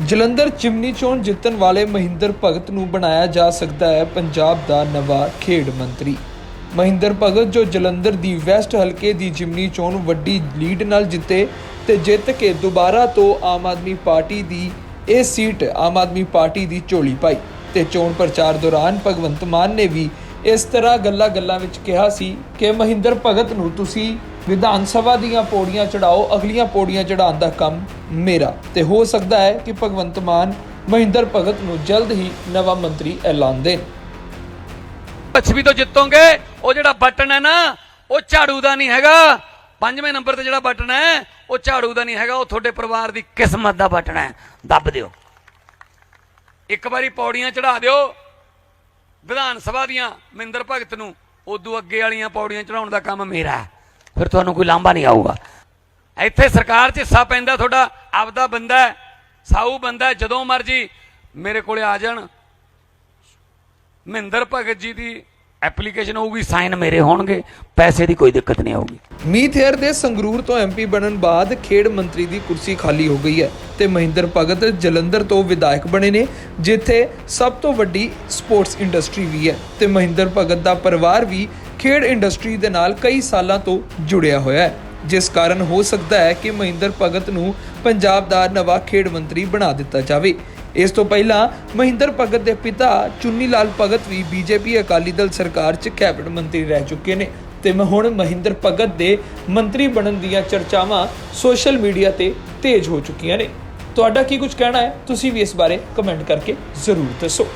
Jalandhar chimney ਚੋਣ ਜਿੱਤਣ ਵਾਲੇ ਮਹਿੰਦਰ ਭਗਤ ਨੂੰ ਬਣਾਇਆ ਜਾ ਸਕਦਾ ਹੈ ਪੰਜਾਬ ਦਾ ਨਵਾਂ ਖੇਡ ਮੰਤਰੀ। ਮਹਿੰਦਰ ਭਗਤ ਜੋ ਜਲੰਧਰ ਦੀ ਵੈਸਟ ਹਲਕੇ ਦੀ ਜਿਮਨੀ ਚੋਣ ਵੱਡੀ ਲੀਡ ਨਾਲ ਜਿੱਤੇ ਤੇ ਜਿੱਤ ਕੇ ਦੁਬਾਰਾ ਤੋਂ ਆਮ ਆਦਮੀ ਪਾਰਟੀ ਦੀ ਇਹ ਸੀਟ ਆਮ ਆਦਮੀ ਪਾਰਟੀ ਦੀ ਝੋਲੀ ਪਾਈ ਤੇ ਚੋਣ ਪ੍ਰਚਾਰ ਦੌਰਾਨ ਭਗਵੰਤ ਮਾਨ ਨੇ ਵੀ ਇਸ ਤਰ੍ਹਾਂ ਗੱਲਾਂ-ਗੱਲਾਂ ਵਿੱਚ ਕਿਹਾ ਸੀ ਕਿ ਮਹਿੰਦਰ ਭਗਤ ਨੂੰ ਤੁਸੀਂ ਵਿਧਾਨ ਸਭਾ ਦੀਆਂ ਪੌੜੀਆਂ ਚੜਾਓ, ਅਗਲੀਆਂ ਪੌੜੀਆਂ ਚੜਾਉਣ ਦਾ ਕੰਮ ਮੇਰਾ। ਤੇ ਹੋ ਸਕਦਾ ਹੈ ਕਿ ਭਗਵੰਤ ਮਾਨ ਮਹਿੰਦਰ ਭਗਤ ਨੂੰ ਜਲਦ ਹੀ ਨਵਾਂ ਮੰਤਰੀ ਐਲਾਨ ਦੇਣ। ਪੱਛਮੀ ਤੋਂ ਜਿੱਤੋਗੇ, ਉਹ ਜਿਹੜਾ ਬਟਨ ਹੈ ਨਾ, ਉਹ ਝਾੜੂ ਦਾ ਨਹੀਂ ਹੈਗਾ। ਪੰਜਵੇਂ ਨੰਬਰ ਤੇ ਜਿਹੜਾ ਬਟਨ ਹੈ, ਉਹ ਝਾੜੂ ਦਾ ਨਹੀਂ ਹੈਗਾ, ਉਹ ਤੁਹਾਡੇ ਪਰਿਵਾਰ ਦੀ ਕਿਸਮਤ ਦਾ ਬਟਨ ਹੈ। ਦੱਬ ਦਿਓ। ਇੱਕ ਵਾਰੀ ਪੌੜੀਆਂ ਚੜਾ ਦਿਓ ਵਿਧਾਨ ਸਭਾ ਦੀਆਂ ਮਹਿੰਦਰ ਭਗਤ ਨੂੰ ਉਦੋਂ ਅੱਗੇ ਵਾਲੀਆਂ ਪੌੜੀਆਂ ਚੜਾਉਣ ਦਾ ਕੰਮ ਮੇਰਾ ਹੈ। ਫਿਰ ਤੁਹਾਨੂੰ ਕੋਈ ਲਾਂਭਾ ਨਹੀਂ ਆਊਗਾ। ਇੱਥੇ ਸਰਕਾਰ 'ਚ ਹਿੱਸਾ ਪੈਂਦਾ ਤੁਹਾਡਾ ਆਪਦਾ ਬੰਦਾ ਹੈ, ਸਾਊ ਬੰਦਾ ਹੈ, ਜਦੋਂ ਮਰਜ਼ੀ ਮੇਰੇ ਕੋਲੇ ਆ ਜਾਣ। ਮਹਿੰਦਰ ਭਗਤ ਜੀ ਦੀ ਐਪਲੀਕੇਸ਼ਨ ਹੋਊਗੀ, ਸਾਈਨ ਮੇਰੇ ਹੋਣਗੇ, ਪੈਸੇ ਦੀ ਕੋਈ ਦਿੱਕਤ ਨਹੀਂ ਆਊਗੀ। ਮੀਤ ਹੇਅਰ ਦੇ ਸੰਗਰੂਰ ਤੋਂ ਐਮਪੀ ਬਣਨ ਬਾਅਦ ਖੇਡ ਮੰਤਰੀ ਦੀ ਕੁਰਸੀ ਖਾਲੀ ਹੋ ਗਈ ਹੈ ਤੇ ਮਹਿੰਦਰ ਭਗਤ ਜਲੰਧਰ ਤੋਂ ਵਿਧਾਇਕ ਬਣੇ ਨੇ, ਜਿੱਥੇ ਸਭ ਤੋਂ ਵੱਡੀ ਸਪੋਰਟਸ ਇੰਡਸਟਰੀ ਵੀ ਹੈ ਤੇ ਮਹਿੰਦਰ ਭਗਤ ਦਾ ਪਰਿਵਾਰ ਵੀ ਖੇਡ ਇੰਡਸਟਰੀ ਦੇ ਨਾਲ ਕਈ ਸਾਲਾਂ ਤੋਂ ਜੁੜਿਆ ਹੋਇਆ ਹੈ। ਜਿਸ ਕਾਰਨ ਹੋ ਸਕਦਾ ਹੈ ਕਿ ਮਹਿੰਦਰ ਭਗਤ ਨੂੰ ਪੰਜਾਬ ਦਾ ਨਵਾਂ ਖੇਡ ਮੰਤਰੀ ਬਣਾ ਦਿੱਤਾ ਜਾਵੇ। ਇਸ ਤੋਂ ਪਹਿਲਾਂ ਮਹਿੰਦਰ ਭਗਤ ਦੇ ਪਿਤਾ ਚੁੰਨੀ ਲਾਲ ਭਗਤ ਵੀ ਬੀਜੇਪੀ ਅਕਾਲੀ ਦਲ ਸਰਕਾਰ 'ਚ ਕੈਬਨਿਟ ਮੰਤਰੀ ਰਹਿ ਚੁੱਕੇ ਨੇ ਤੇ ਮ- ਹੁਣ ਮਹਿੰਦਰ ਭਗਤ ਦੇ ਮੰਤਰੀ ਬਣਨ ਦੀਆਂ ਚਰਚਾਵਾਂ ਸੋਸ਼ਲ ਮੀਡੀਆ ਤੇ ਤੇਜ਼ ਹੋ ਚੁੱਕੀਆਂ ਨੇ। ਤੁਹਾਡਾ ਕੀ ਕੁਝ ਕਹਿਣਾ ਹੈ? ਤੁਸੀਂ ਵੀ ਇਸ ਬਾਰੇ ਕਮੈਂਟ ਕਰਕੇ ਜ਼ਰੂਰ ਦੱਸੋ।